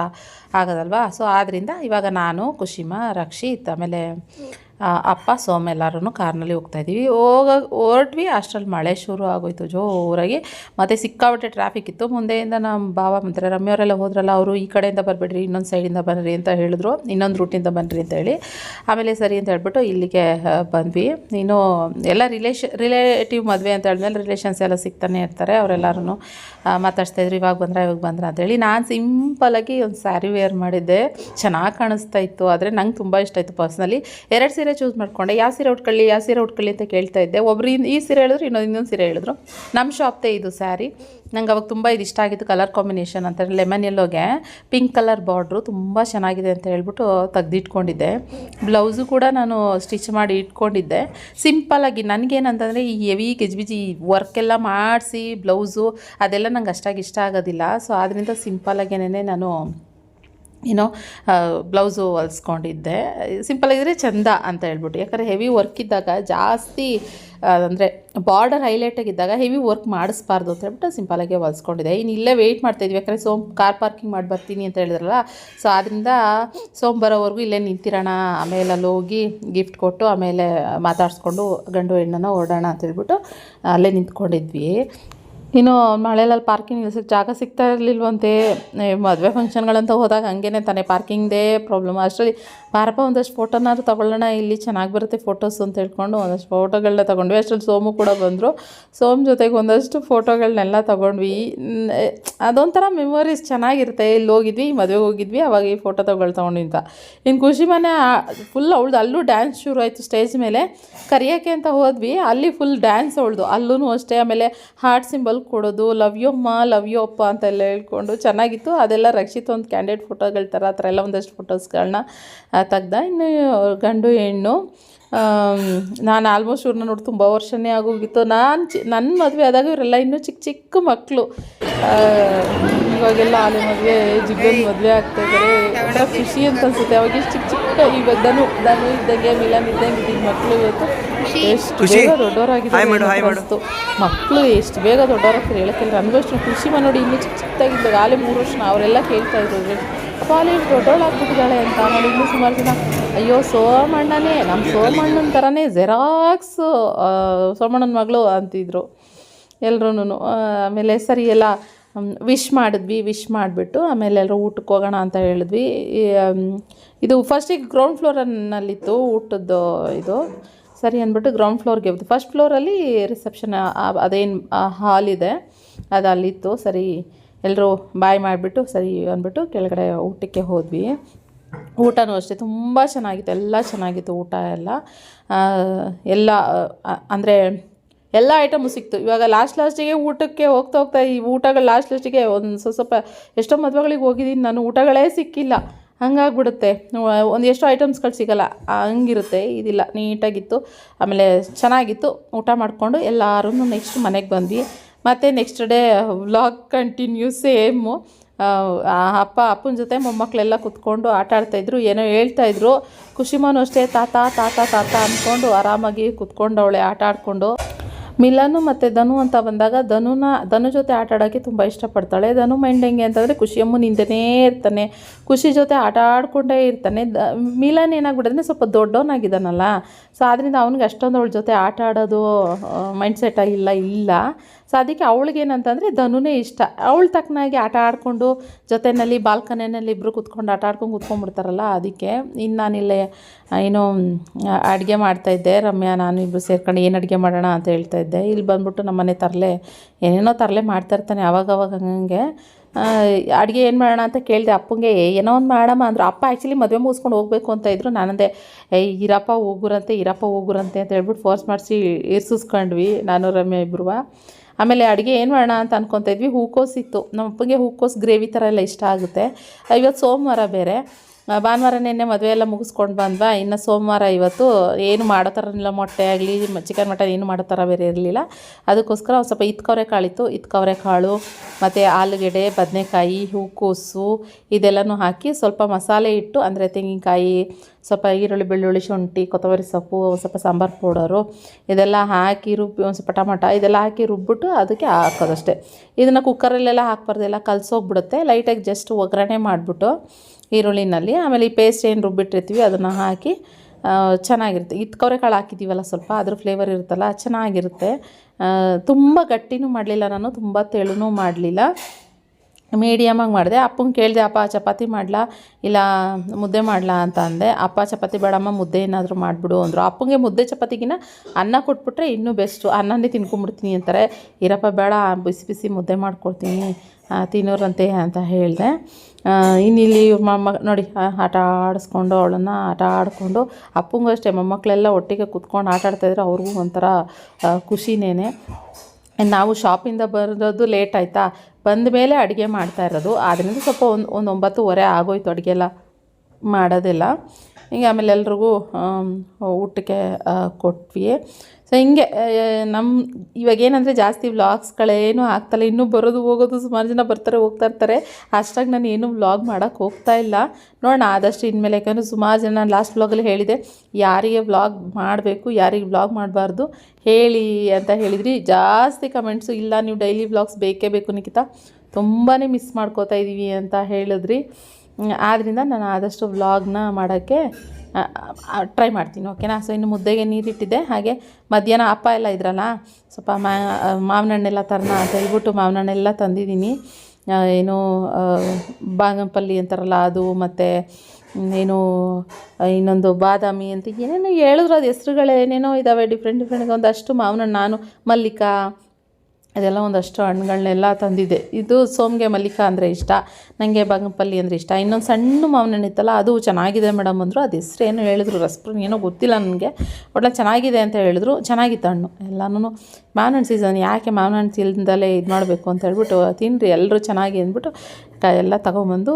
ಆಗೋದಲ್ವಾ? ಸೊ ಆದ್ದರಿಂದ ಇವಾಗ ನಾನು, ಕುಶಿಮಾ, ರಕ್ಷಿತ್, ಆಮೇಲೆ ಅಪ್ಪ ಸೋಮ ಎಲ್ಲರೂ ಕಾರ್ನಲ್ಲಿ ಹೋಗ್ತಾ ಇದ್ದೀವಿ. ಹೋಗ, ಹೊರಟ್ವಿ, ಅಷ್ಟರಲ್ಲಿ ಮಳೆ ಶುರು ಆಗೋಯ್ತು ಜೋರಾಗಿ. ಮತ್ತು ಸಿಕ್ಕಾಪಟ್ಟೆ ಟ್ರಾಫಿಕ್ ಇತ್ತು. ಮುಂದೆಯಿಂದ ನಮ್ಮ ಭಾವ ಮತ್ತು ರಮ್ಯವರೆಲ್ಲ ಹೋದ್ರಲ್ಲ, ಅವರು ಈ ಕಡೆಯಿಂದ ಬರಬೇಡ್ರಿ, ಇನ್ನೊಂದು ಸೈಡಿಂದ ಬನ್ನಿರಿ ಅಂತ ಹೇಳಿದ್ರು. ಇನ್ನೊಂದು ರೂಟಿಂದ ಬನ್ನಿರಿ ಅಂತ ಹೇಳಿ. ಆಮೇಲೆ ಸರಿ ಅಂತ ಹೇಳ್ಬಿಟ್ಟು ಇಲ್ಲಿಗೆ ಬಂದ್ವಿ. ಇನ್ನು ಎಲ್ಲ ರಿಲೇಷನ್ ರಿಲೇಟಿವ್ ಮದುವೆ ಅಂತ ಹೇಳಿದ್ಮೇಲೆ ರಿಲೇಷನ್ಸ್ ಎಲ್ಲ ಸಿಗ್ತಾನೆ ಇರ್ತಾರೆ. ಅವರೆಲ್ಲರೂ ಮಾತಾಡ್ತಾ ಇದ್ರು, ಇವಾಗ ಬಂದ್ರೆ ಇವಾಗ ಬಂದ್ರೆ ಅಂತೇಳಿ ನಾನು ಸಿಂಪಲಾಗಿ ಒಂದು ಸ್ಯಾರಿ ವೇರ್ ಮಾಡಿದ್ದೆ. ಚೆನ್ನಾಗಿ ಕಾಣಿಸ್ತಾ ಇತ್ತು. ಆದರೆ ನಂಗೆ ತುಂಬ ಇಷ್ಟ ಆಯಿತು ಪರ್ಸ್ನಲಿ ಎರಡು ಸೀರೆ ಚೂಸ್ ಮಾಡಿಕೊಂಡೆ. ಯಾವ ಸೀರೆ ಉಟ್ಕೊಳ್ಳಿ ಯಾವ ಸೀರೆ ಉಟ್ಕೊಳ್ಳಿ ಅಂತ ಕೇಳ್ತಾ ಇದ್ದೆ. ಒಬ್ರು ಈ ಸೀರೆ ಹೇಳಿದ್ರು, ಇನ್ನೊಂದು ಇನ್ನೊಂದು ಸೀರೆ ಹೇಳಿದ್ರು. ನಮ್ಮ ಶಾಪ್ದೇ ಇದು ಸ್ಯಾರಿ ನಂಗೆ ಅವಾಗ ತುಂಬ ಇದು ಇಷ್ಟ ಆಗಿತ್ತು ಕಲರ್ ಕಾಂಬಿನೇಷನ್ ಅಂತ. ಲೆಮನ್ ಎಲ್ಲೋಗೆ ಪಿಂಕ್ ಕಲರ್ ಬಾರ್ಡ್ರು ತುಂಬ ಚೆನ್ನಾಗಿದೆ ಅಂತ ಹೇಳ್ಬಿಟ್ಟು ತೆಗ್ದಿಟ್ಕೊಂಡಿದ್ದೆ. ಬ್ಲೌಸು ಕೂಡ ನಾನು ಸ್ಟಿಚ್ ಮಾಡಿ ಇಟ್ಕೊಂಡಿದ್ದೆ. ಸಿಂಪಲ್ಲಾಗಿ ನನಗೇನಂತಂದರೆ ಈ ಹೆವಿ ಗಿಜ್ಬಿಜಿ ವರ್ಕೆಲ್ಲ ಮಾಡಿಸಿ ಬ್ಲೌಸು ಅದೆಲ್ಲ ನಂಗೆ ಅಷ್ಟಾಗಿ ಇಷ್ಟ ಆಗೋದಿಲ್ಲ. ಸೊ ಆದ್ದರಿಂದ ಸಿಂಪಲ್ಲಾಗೇನೆ ನಾನು ಏನೋ ಬ್ಲೌಸು ಹೊಲ್ಸ್ಕೊಂಡಿದ್ದೆ. ಸಿಂಪಲಾಗಿದ್ದರೆ ಚಂದ ಅಂತ ಹೇಳ್ಬಿಟ್ಟು. ಯಾಕಂದರೆ ಹೆವಿ ವರ್ಕ್ ಇದ್ದಾಗ ಜಾಸ್ತಿ ಅಂದರೆ ಬಾರ್ಡರ್ ಹೈಲೈಟಾಗಿದ್ದಾಗ ಹೆವಿ ವರ್ಕ್ ಮಾಡಿಸ್ಬಾರ್ದು ಅಂತ ಹೇಳ್ಬಿಟ್ಟು ಸಿಂಪಲಾಗೆ ಹೊಲ್ಸ್ಕೊಂಡಿದ್ದೆ. ಇನ್ನು ಇಲ್ಲೇ ವೆಯ್ಟ್ ಮಾಡ್ತಾಯಿದ್ವಿ ಯಾಕಂದರೆ ಸೋಮ್ ಕಾರ್ ಪಾರ್ಕಿಂಗ್ ಮಾಡಿ ಬರ್ತೀನಿ ಅಂತ ಹೇಳಿದ್ರಲ್ಲ ಸೊ ಆದ್ದರಿಂದ ಸೋಮ್ ಬರೋವರೆಗೂ ಇಲ್ಲೇ ನಿಂತಿರೋಣ, ಆಮೇಲೆ ಅಲ್ಲಿ ಹೋಗಿ ಗಿಫ್ಟ್ ಕೊಟ್ಟು ಆಮೇಲೆ ಮಾತಾಡಿಸ್ಕೊಂಡು ಗಂಡು ಹೆಣ್ಣನ್ನು ಹೊರಡೋಣ ಅಂತ ಹೇಳ್ಬಿಟ್ಟು ಅಲ್ಲೇ ನಿಂತ್ಕೊಂಡಿದ್ವಿ. ಇನ್ನು ಮಳೆಯಲ್ಲಿ ಪಾರ್ಕಿಂಗ್ ನಿಲ್ಸಕ್ಕೆ ಜಾಗ ಸಿಗ್ತಾ ಇರಲಿಲ್ವಂತೆ ಮದುವೆ ಫಂಕ್ಷನ್ಗಳಂತ ಹೋದಾಗ ಹಂಗೇನೆ ತಾನೇ ಪಾರ್ಕಿಂಗ್ದೇ ಪ್ರಾಬ್ಲಮ್ ಅಷ್ಟರಲ್ಲಿ ಬಾರಪ್ಪ, ಒಂದಷ್ಟು ಫೋಟೋನಾದ್ರು ತೊಗೊಳ್ಳೋಣ, ಇಲ್ಲಿ ಚೆನ್ನಾಗಿ ಬರುತ್ತೆ ಫೋಟೋಸ್ ಅಂತ ಹೇಳ್ಕೊಂಡು ಒಂದಷ್ಟು ಫೋಟೋಗಳನ್ನ ತೊಗೊಂಡ್ವಿ. ಅಷ್ಟರಲ್ಲಿ ಸೋಮು ಕೂಡ ಬಂದರು. ಸೋಮ್ ಜೊತೆಗೆ ಒಂದಷ್ಟು ಫೋಟೋಗಳನ್ನೆಲ್ಲ ತೊಗೊಂಡ್ವಿ. ಅದೊಂಥರ ಮೆಮೊರೀಸ್ ಚೆನ್ನಾಗಿರುತ್ತೆ. ಇಲ್ಲಿ ಹೋಗಿದ್ವಿ, ಮದುವೆಗೆ ಹೋಗಿದ್ವಿ, ಅವಾಗ ಈ ಫೋಟೋ ತೊಗೊಳ್ ತೊಗೊಂಡ್ವಿ ಅಂತ. ಇನ್ನು ಖುಷಿ ಮನೆ ಫುಲ್ ಅವಳ್ದು ಅಲ್ಲೂ ಡ್ಯಾನ್ಸ್ ಶುರು ಆಯಿತು ಸ್ಟೇಜ್ ಮೇಲೆ. ಕರಿಯೋಕ್ಕೆ ಅಂತ ಹೋದ್ವಿ. ಅಲ್ಲಿ ಫುಲ್ ಡ್ಯಾನ್ಸ್ ಅವಳ್ದು. ಅಲ್ಲೂ ಅಷ್ಟೇ. ಆಮೇಲೆ ಹಾರ್ಟ್ ಸಿಂಬಲ್ ಕೊಡೋದು ಲವ್ ಯು ಲವ್ ಯು ಅಪ್ಪ ಅಂತೆಲ್ಲ ಹೇಳ್ಕೊಂಡು ಚೆನ್ನಾಗಿತ್ತು. ಅದೆಲ್ಲ ರಕ್ಷಿತ್ ಒಂದು ಕ್ಯಾಂಡಿಡೇಟ್ ಫೋಟೋಗಳ ಥರ ಆ ಥರ ಎಲ್ಲ ಒಂದಷ್ಟು ಫೋಟೋಸ್ಗಳನ್ನ ತೆಗ್ದ. ಇನ್ನು ಗಂಡು ಹೆಣ್ಣು ನಾನು ಆಲ್ಮೋಸ್ಟ್ ಇವ್ರನ್ನ ನೋಡಿ ತುಂಬ ವರ್ಷನೇ ಆಗೋಗಿತ್ತು ನಾನು ಚಿ ನನ್ನ ಮದುವೆ ಆದಾಗ ಇವರೆಲ್ಲ ಇನ್ನೂ ಚಿಕ್ಕ ಚಿಕ್ಕ ಮಕ್ಕಳು ಇವಾಗೆಲ್ಲ ಆಲಿ ಮದುವೆ ಜಿಗ್ಗನ್ ಮದುವೆ ಆಗ್ತಾ ಇದ್ದಾರೆ ಒಂಥರ ಖುಷಿ ಅಂತ ಅನ್ಸುತ್ತೆ. ಅವಾಗ ಎಷ್ಟು ಚಿಕ್ಕ ಚಿಕ್ಕ ಇವಾಗ ದನು ದನು ಇದ್ದಂಗೆ ಮಿಲನ್ ಇದ್ದಂಗೆ ಇದ್ದಿದ್ದ ಮಕ್ಕಳು ಇವತ್ತು. ಎಷ್ಟು ಬೇಗ ದೊಡ್ಡವರಾಗಿತ್ತು ಮಕ್ಕಳು ಎಷ್ಟು ಬೇಗ ದೊಡ್ಡವರಾಗ್ತಾರೆ ಹೇಳಕ್ಕಿಲ್ಲ ನನಗೂ ಅಷ್ಟು ಖುಷಿ ನೋಡಿ ಇನ್ನೂ ಚಿಕ್ಕ ಚಿಕ್ಕದಾಗಿದ್ದಾಗ ಆಲೆ ಮೂರು ವರ್ಷ ಅವರೆಲ್ಲ ಕೇಳ್ತಾ ಇದ್ರು. ಕಾಲೇಜ್ ದೊಡ್ಡವಳಾಗ್ಬಿಟ್ಟಿದ್ದಾಳೆ ಅಂತ ನಾನು ಇನ್ನೂ ಸುಮಾರು ಜನ. ಅಯ್ಯೋ, ಸೋಮಣ್ಣನೇ ನಮ್ಮ ಸೋಮಣ್ಣನ ಥರನೇ ಜೆರಾಕ್ಸ್ ಸೋಮಣ್ಣನ ಮಗಳು ಅಂತಿದ್ರು ಎಲ್ರೂ ಆಮೇಲೆ ಸರಿ ಎಲ್ಲ ವಿಶ್ ಮಾಡಿದ್ವಿ ವಿಶ್ ಮಾಡಿಬಿಟ್ಟು ಆಮೇಲೆ ಎಲ್ಲರೂ ಊಟಕ್ಕೆ ಹೋಗೋಣ ಅಂತ ಹೇಳಿದ್ವಿ. ಇದು ಫಸ್ಟಿಗೆ ಗ್ರೌಂಡ್ ಫ್ಲೋರನ್ನಲ್ಲಿತ್ತು ಊಟದ್ದು ಇದು. ಸರಿ ಅಂದ್ಬಿಟ್ಟು ಗ್ರೌಂಡ್ ಫ್ಲೋರ್ಗೆ ಹೋಗ್ದು ಫಸ್ಟ್ ಫ್ಲೋರಲ್ಲಿ ರಿಸೆಪ್ಷನ್ ಅದೇನು ಹಾಲ್ ಇದೆ. ಅದು ಅಲ್ಲಿತ್ತು. ಸರಿ ಎಲ್ಲರೂ ಬಾಯ್ ಮಾಡಿಬಿಟ್ಟು ಸರಿ ಅಂದ್ಬಿಟ್ಟು ಕೆಳಗಡೆ ಊಟಕ್ಕೆ ಹೋದ್ವಿ. ಊಟನೂ ಅಷ್ಟೇ, ತುಂಬ ಚೆನ್ನಾಗಿತ್ತು, ಎಲ್ಲ ಚೆನ್ನಾಗಿತ್ತು ಊಟ ಎಲ್ಲ. ಎಲ್ಲ ಅಂದರೆ ಎಲ್ಲ ಐಟಮು ಸಿಕ್ತು. ಇವಾಗ ಲಾಸ್ಟ್ ಲಾಸ್ಟಿಗೆ ಊಟಕ್ಕೆ ಹೋಗ್ತಾ ಹೋಗ್ತಾ ಈ ಊಟಗಳು ಲಾಸ್ಟ್ ಲಾಸ್ಟಿಗೆ ಒಂದು ಸ್ವಲ್ಪ ಸ್ವಲ್ಪ ಎಷ್ಟೋ ಮದುವೆಗಳಿಗೆ ಹೋಗಿದ್ದೀನಿ, ನಾನು ಊಟಗಳೇ ಸಿಕ್ಕಿಲ್ಲ. ಹಂಗಾಗ್ಬಿಡುತ್ತೆ. ಒಂದು ಎಷ್ಟೋ ಐಟಮ್ಸ್ಗಳು ಸಿಗಲ್ಲ. ಹಂಗಿರುತ್ತೆ, ಇದಿಲ್ಲ, ನೀಟಾಗಿತ್ತು. ಆಮೇಲೆ ಚೆನ್ನಾಗಿತ್ತು. ಊಟ ಮಾಡಿಕೊಂಡು ಎಲ್ಲರೂ ನೆಕ್ಸ್ಟ್ ಮನೆಗೆ ಬಂದ್ವಿ. ಮತ್ತು next day vlog continue same ಅಪ್ಪ, ಅಪ್ಪನ ಜೊತೆ ಮೊಮ್ಮಕ್ಕಳೆಲ್ಲ ಕುತ್ಕೊಂಡು ಆಟ ಆಡ್ತಾಯಿದ್ರು ಏನೋ ಹೇಳ್ತಾಯಿದ್ರು ಖುಷಿಮಾನು ಅಷ್ಟೇ ತಾತ ತಾತ ತಾತ ಅಂದ್ಕೊಂಡು ಆರಾಮಾಗಿ ಕುತ್ಕೊಂಡವಳೆ ಆಟ ಆಡಿಕೊಂಡು. ಮಿಲನು ಮತ್ತು ಧನು ಅಂತ ಬಂದಾಗ ಧನುನ, ಧನು ಜೊತೆ ಆಟ ಆಡೋಕ್ಕೆ ತುಂಬ ಇಷ್ಟಪಡ್ತಾಳೆ. ಧನು ಮೈಂಡ್ ಹೆಂಗೆ ಅಂತಂದರೆ ಖುಷಿಯಮ್ಮು ನಿಂದನೇ ಇರ್ತಾನೆ. ಖುಷಿ ಜೊತೆ ಆಟ ಆಡಿಕೊಂಡೇ ಇರ್ತಾನೆ. ದ, ಮಿಲನ್ ಏನಾಗ್ಬಿಡೋದ್ರೆ ಸ್ವಲ್ಪ ದೊಡ್ಡವನಾಗಿದ್ದಾನಲ್ಲ. ಸೊ ಆದ್ದರಿಂದ ಅವ್ನಿಗೆ ಅಷ್ಟೊಂದು ಅವಳ ಜೊತೆ ಆಟ ಆಡೋದು ಮೈಂಡ್ ಸೆಟ್ ಇಲ್ಲ ಇಲ್ಲ. ಸೊ ಅದಕ್ಕೆ ಅವಳಿಗೆ ಏನಂತಂದರೆ ಧನುನೇ ಇಷ್ಟ. ಅವಳ ತಕ್ಕನಾಗಿ ಆಟ ಆಡಿಕೊಂಡು ಜೊತೆಯಲ್ಲಿ ಬಾಲ್ಕನಿಯಲ್ಲಿ ಇಬ್ಬರು ಕುತ್ಕೊಂಡು ಆಟ ಆಡ್ಕೊಂಡು ಕೂತ್ಕೊಂಡ್ಬಿಡ್ತಾರಲ್ಲ ಅದಕ್ಕೆ. ಇನ್ನು ನಾನಿಲ್ಲೇ ಏನು ಅಡುಗೆ ಮಾಡ್ತಾಯಿದ್ದೆ ರಮ್ಯಾ ನಾನು ಇಬ್ಬರು ಸೇರ್ಕೊಂಡು ಏನು ಅಡುಗೆ ಮಾಡೋಣ ಅಂತ ಹೇಳ್ತಾ ಇದ್ದೆ. ಇಲ್ಲಿ ಬಂದ್ಬಿಟ್ಟು ನಮ್ಮ ಮನೆ ತರಲೆ ಏನೇನೋ ತರಲೆ ಮಾಡ್ತಾಯಿರ್ತಾನೆ ಅವಾಗ ಅವಾಗ ಹಂಗೆ. ಅಡುಗೆ ಏನು ಮಾಡೋಣ ಅಂತ ಕೇಳಿದೆ ಅಪ್ಪಂಗೆ "ಏ, ಏನೋ ಒಂದು ಮಾಡಮ್ಮ ಅಂದರು. ಅಪ್ಪ ಆ್ಯಕ್ಚುಲಿ ಮದುವೆ ಮುಗಿಸ್ಕೊಂಡು ಹೋಗಬೇಕು ಅಂತ ಇದ್ರು. ನಾನಂದೆ ಏಯ್ ಇರಪ್ಪ ಹೋಗುರಂತೆ ಇರಪ್ಪ ಹೋಗುರಂತೆ ಅಂತ ಹೇಳ್ಬಿಟ್ಟು ಫೋರ್ಸ್ ಮಾಡಿಸಿ ಇರ್ಸಿಸ್ಕೊಂಡ್ವಿ ನಾನು ರಮ್ಯಾ ಇಬ್ಬರು ಆಮೇಲೆ ಅಡುಗೆ ಏನು ಮಾಡೋಣ ಅಂತ ಅನ್ಕೊತಾ ಇದ್ವಿ. ಹೂಕೋಸು ಇತ್ತು. ನಮ್ಮ ಅಪ್ಪಗೆ ಹೂಕೋಸು ಗ್ರೇವಿ ಥರ ಎಲ್ಲ ಇಷ್ಟ ಆಗುತ್ತೆ. ಇವತ್ತು ಸೋಮವಾರ ಬೇರೆ. ಭಾನುವಾರ ನಿನ್ನೆ ಮದುವೆ ಎಲ್ಲ ಮುಗಿಸ್ಕೊಂಡು ಬಂದ್ವಾ. ಇನ್ನು ಸೋಮವಾರ ಇವತ್ತು ಏನು ಮಾಡೋ ಥರ ಇಲ್ಲ ಮೊಟ್ಟೆ ಆಗಲಿ ಚಿಕನ್ ಮಟನ್ ಏನು ಮಾಡೋ ಥರ ಬೇರೆ ಇರಲಿಲ್ಲ. ಅದಕ್ಕೋಸ್ಕರ ಒಂದು ಸ್ವಲ್ಪ ಇತ್ಕವರೆ ಕಾಳಿತ್ತು ಇತ್ಕವರೆ ಕಾಳು, ಮತ್ತು ಆಲೂಗೆಡ್ಡೆ, ಬದನೆಕಾಯಿ, ಹೂಕೋಸು ಇದೆಲ್ಲನೂ ಹಾಕಿ ಸ್ವಲ್ಪ ಮಸಾಲೆ ಇಟ್ಟು, ಅಂದರೆ ತೆಂಗಿನಕಾಯಿ ಸ್ವಲ್ಪ ಈರುಳ್ಳಿ, ಬೆಳ್ಳುಳ್ಳಿ, ಶುಂಠಿ, ಕೊತ್ತಂಬರಿ ಸೊಪ್ಪು ಸ್ವಲ್ಪ ಸಾಂಬಾರು ಪೌಡರು, ಇದೆಲ್ಲ ಹಾಕಿ ರುಬ್ಬಿ, ಒಂದು ಸ್ವಲ್ಪ ಟಮಟ, ಇದೆಲ್ಲ ಹಾಕಿ ರುಬ್ಬಿಟ್ಟು ಅದಕ್ಕೆ ಹಾಕೋದಷ್ಟೇ. ಇದನ್ನು ಕುಕ್ಕರಲ್ಲೆಲ್ಲ ಹಾಕ್ಬಾರ್ದು, ಎಲ್ಲ ಕಲಸೋಗ್ಬಿಡುತ್ತೆ. ಲೈಟಾಗಿ ಜಸ್ಟ್ ಒಗ್ಗರಣೆ ಮಾಡಿಬಿಟ್ಟು ಈರುಳ್ಳಿನಲ್ಲಿ, ಆಮೇಲೆ ಈ ಪೇಸ್ಟ್ ಏನು ರುಬ್ಬಿಟ್ಟಿರ್ತೀವಿ, ಅದನ್ನು ಹಾಕಿ ಚೆನ್ನಾಗಿರುತ್ತೆ. ಇತ್ಕವ್ರೆ ಕಾಳು ಹಾಕಿದ್ದೀವಲ್ಲ ಸ್ವಲ್ಪ, ಅದ್ರ ಫ್ಲೇವರ್ ಇರುತ್ತಲ್ಲ ಚೆನ್ನಾಗಿರುತ್ತೆ. ತುಂಬ ಗಟ್ಟಿನೂ ಮಾಡಲಿಲ್ಲ ನಾನು, ತುಂಬ ತೆಳುನೂ ಮಾಡಲಿಲ್ಲ. ಮೀಡಿಯಮಾಗಿ ಮಾಡಿದೆ. ಅಪ್ಪಂಗೆ ಕೇಳಿದೆ, ಅಪ್ಪ, ಚಪಾತಿ ಮಾಡಲಾ? ಇಲ್ಲ, ಮುದ್ದೆ ಮಾಡಲಾ? ಅಂತ ಅಂದೆ. ಅಪ್ಪ, ಚಪಾತಿ ಬೇಡಮ್ಮ, ಮುದ್ದೆ ಏನಾದರೂ ಮಾಡಿಬಿಡು ಅಂದರು. ಅಪ್ಪಂಗೆ ಮುದ್ದೆ ಚಪಾತಿಗಿನ ಅನ್ನ ಕೊಟ್ಬಿಟ್ರೆ ಇನ್ನೂ ಬೆಸ್ಟು. ಅನ್ನನೇ ತಿನ್ಕೊಂಬಿಡ್ತೀನಿ ಅಂತಾರೆ. ಇರಪ್ಪ, ಬೇಡ, ಬಿಸಿ ಬಿಸಿ ಮುದ್ದೆ ಮಾಡ್ಕೊಡ್ತೀನಿ ತಿನ್ನೋರಂತೆ ಅಂತ ಹೇಳಿದೆ. ಇನ್ನಿಲ್ಲಿ ಮೊಮ್ಮ, ನೋಡಿ ಆಟ ಆಡಿಸ್ಕೊಂಡು, ಅವಳನ್ನು ಆಟ ಆಡಿಕೊಂಡು, ಅಪ್ಪಂಗೂ ಅಷ್ಟೇ ಮೊಮ್ಮಕ್ಕಳೆಲ್ಲ ಒಟ್ಟಿಗೆ ಕುತ್ಕೊಂಡು ಆಟ ಆಡ್ತಾಯಿದ್ರೆ ಅವ್ರಿಗೂ ಒಂಥರ ಖುಷಿನೇ ನಾವು ಶಾಪಿಂದ ಬರೋದು ಲೇಟ್ ಆಯಿತಾ? ಬಂದ ಮೇಲೆ ಅಡುಗೆ ಮಾಡ್ತಾ ಇರೋದು. ಆದ್ದರಿಂದ ಸ್ವಲ್ಪ ಒಂದು ಒಂದು ಒಂಬತ್ತುವರೆ ಆಗೋಯ್ತು ಅಡುಗೆ ಮಾಡೋದಿಲ್ಲ ಮಾಡೋದೆಲ್ಲ. ಹಿಂಗೆ ಆಮೇಲೆ ಎಲ್ರಿಗೂ ಊಟಕ್ಕೆ ಕೊಟ್ವಿ. ಸೊ ಹಿಂಗೆ ನಮ್ಮ ಇವಾಗ ಏನಂದರೆ ಜಾಸ್ತಿ ವ್ಲಾಗ್ಸ್ಗಳೇನು ಆಗ್ತಲ್ಲ. ಇನ್ನೂ ಬರೋದು ಹೋಗೋದು ಸುಮಾರು ಜನ ಬರ್ತಾರೆ, ಹೋಗ್ತಾ ಇರ್ತಾರೆ. ಅಷ್ಟಾಗಿ ನಾನು ಏನು ವ್ಲಾಗ್ ಮಾಡೋಕ್ಕೆ ಹೋಗ್ತಾ ಇಲ್ಲ. ನೋಡೋಣ, ಆದಷ್ಟು ಇನ್ಮೇಲೆ. ಯಾಕಂದರೆ ಸುಮಾರು ಜನ ಲಾಸ್ಟ್ ವ್ಲಾಗಲ್ಲಿ ಹೇಳಿದೆ, ಯಾರಿಗೆ ವ್ಲಾಗ್ ಮಾಡಬೇಕು, ಯಾರಿಗೆ ವ್ಲಾಗ್ ಮಾಡಬಾರ್ದು ಹೇಳಿ ಅಂತ ಹೇಳಿದ್ರಿ. ಜಾಸ್ತಿ ಕಮೆಂಟ್ಸು ಇಲ್ಲ, ನೀವು ಡೈಲಿ ವ್ಲಾಗ್ಸ್ ಬೇಕೇ ಬೇಕು ನಿಖಿತ. ತುಂಬಾ ಮಿಸ್ ಮಾಡ್ಕೋತಾ ಇದ್ದೀವಿ ಅಂತ ಹೇಳಿದ್ರಿ. ಆದ್ದರಿಂದ ನಾನು ಆದಷ್ಟು ವ್ಲಾಗ್ನ ಮಾಡೋಕ್ಕೆ ಟ್ರೈ ಮಾಡ್ತೀನಿ, ಓಕೆನಾ? ಸೊ ಇನ್ನು ಮುದ್ದೆಗೆ ನೀರಿಟ್ಟಿದ್ದೆ, ಹಾಗೆ ಮಧ್ಯಾಹ್ನ ಅಪ್ಪ ಎಲ್ಲ ಇದ್ರಲ್ಲ, ಸ್ವಲ್ಪ ಮಾವಿನ ಹಣ್ಣೆಲ್ಲ ತರೋಣ ಅಂತ ಹೇಳ್ಬಿಟ್ಟು ಮಾವಿನ ಹಣ್ಣೆಲ್ಲ ತಂದಿದ್ದೀನಿ ಏನು ಬಾಗಂಪಲ್ಲಿ ಅಂತಾರಲ್ಲ, ಅದು ಮತ್ತು ಏನು ಇನ್ನೊಂದು ಬಾದಾಮಿ ಅಂತ ಏನೇನೋ ಹೇಳಿದ್ರು, ಅದು ಹೆಸ್ರುಗಳೇನೇನೋ ಇದ್ದಾವೆ ಡಿಫ್ರೆಂಟ್ ಡಿಫ್ರೆಂಟ್ ಒಂದಷ್ಟು ಮಾವಿನ ನಾನು ಮಲ್ಲಿಕಾ ಅದೆಲ್ಲ ಒಂದಷ್ಟು ಹಣ್ಣುಗಳನ್ನೆಲ್ಲ ತಂದಿದ್ದೆ. ಇದು ಸೋಮ್ಗೆ ಮಲ್ಲಿಕಾ ಅಂದರೆ ಇಷ್ಟ ನನಗೆ ಬಂಗಪಲ್ಲಿ ಅಂದರೆ ಇಷ್ಟ. ಇನ್ನೊಂದು ಸಣ್ಣ ಮಾವಿನ ಹಣ್ಣು ಇತ್ತಲ್ಲ, ಅದು ಚೆನ್ನಾಗಿದೆ ಮೇಡಮ್ ಅಂದರು. ಅದು ಹೆಸ್ರು ಹೇಳಿದ್ರು ರಸ್ಪುರ್ ಏನೋ ಗೊತ್ತಿಲ್ಲ ನನಗೆ. ಒಳ್ಳೆ ಚೆನ್ನಾಗಿದೆ ಅಂತ ಹೇಳಿದ್ರು. ಚೆನ್ನಾಗಿತ್ತು ಹಣ್ಣು. ಎಲ್ಲನೂ ಮಾವಿನ ಹಣ್ಣು ಸೀಸನ್ ಯಾಕೆ ಮಾವಿನ ಹಣ್ಣು ತಿಂದಲೇ ಇದು ಮಾಡಬೇಕು ಅಂತ ಹೇಳ್ಬಿಟ್ಟು ತಿನ್ನಿರಿ ಎಲ್ಲರೂ ಚೆನ್ನಾಗಿ ಅಂದ್ಬಿಟ್ಟು ಎಲ್ಲ ತಗೊಂಬಂದು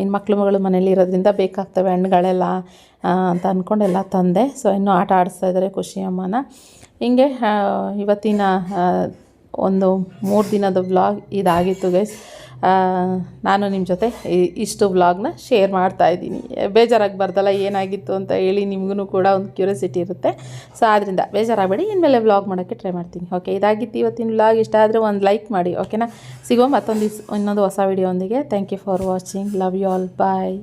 ಇನ್ನು ಮಕ್ಳು ಮಗಳು ಮನೇಲಿ ಇರೋದ್ರಿಂದ ಬೇಕಾಗ್ತವೆ ಹಣ್ಣುಗಳೆಲ್ಲ ಅಂತ ಅಂದ್ಕೊಂಡು ಎಲ್ಲ ತಂದೆ. ಸೊ, ಇನ್ನೂ ಆಟ ಆಡಿಸ್ತಾ ಇದ್ದಾರೆ ಖುಷಿ ಅಮ್ಮನ. ಹಿಂಗೆ ಇವತ್ತಿನ ಒಂದು ಮೂರು ದಿನದ ವ್ಲಾಗ್ ಇದಾಗಿತ್ತು ಗೈಸ್ ನಾನು ನಿಮ್ಮ ಜೊತೆ ಇಷ್ಟು ವ್ಲಾಗ್ನ ಶೇರ್ ಮಾಡ್ತಾ ಇದ್ದೀನಿ. ಬೇಜಾರಾಗಿ ಬರ್ದಲ್ಲ, ಏನಾಗಿತ್ತು ಅಂತ ಹೇಳಿ ನಿಮಗೂ ಕೂಡ ಒಂದು ಕ್ಯೂರಿಯಾಸಿಟಿ ಇರುತ್ತೆ. ಸೊ ಆದ್ದರಿಂದ ಬೇಜಾರಾಗಬೇಡಿ, ಇನ್ಮೇಲೆ ವ್ಲಾಗ್ ಮಾಡೋಕ್ಕೆ ಟ್ರೈ ಮಾಡ್ತೀನಿ ಓಕೆ ಇದಾಗಿತ್ತು ಇವತ್ತಿನ ವ್ಲಾಗ್ ಇಷ್ಟ ಆದರೆ ಒಂದು ಲೈಕ್ ಮಾಡಿ ಓಕೆನಾ ಸಿಗೋ ಮತ್ತೊಂದು ಇನ್ನೊಂದು ಹೊಸ ವೀಡಿಯೋ ಒಂದಿಗೆ. Thank you for watching love you all bye